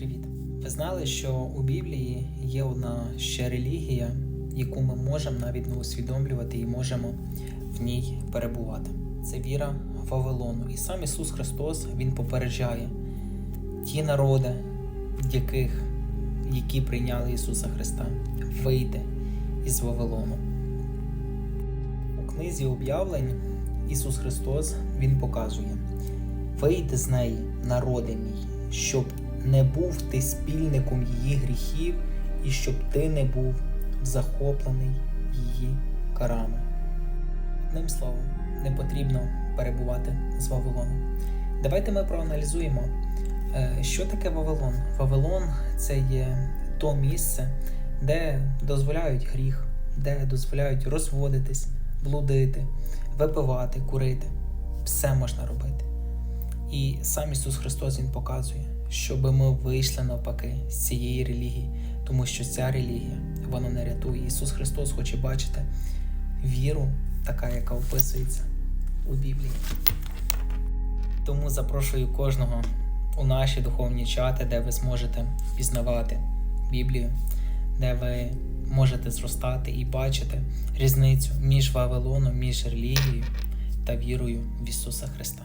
Привіт! Ви знали, що у Біблії є одна ще релігія, яку ми можемо навіть не усвідомлювати і можемо в ній перебувати. Це віра Вавилону. І сам Ісус Христос Він попереджає ті народи, яких, які прийняли Ісуса Христа, вийти із Вавилону. У книзі об'явлень Ісус Христос Він показує: вийди з неї, народи мій, щоб не був ти спільником її гріхів, і щоб ти не був захоплений її карами. Одним словом, не потрібно перебувати з Вавилоном. Давайте ми проаналізуємо, е, що таке Вавилон. Вавилон це є то місце, де дозволяють гріх, де дозволяють розводитись, блудити, випивати, курити. Все можна робити. І сам Ісус Христос Він показує, щоб ми вийшли навпаки з цієї релігії, тому що ця релігія вона не рятує. Ісус Христос хоче бачити віру, така, яка описується у Біблії. Тому запрошую кожного у наші духовні чати, де ви зможете пізнавати Біблію, де ви можете зростати і бачити різницю між Вавилоном, між релігією та вірою в Ісуса Христа.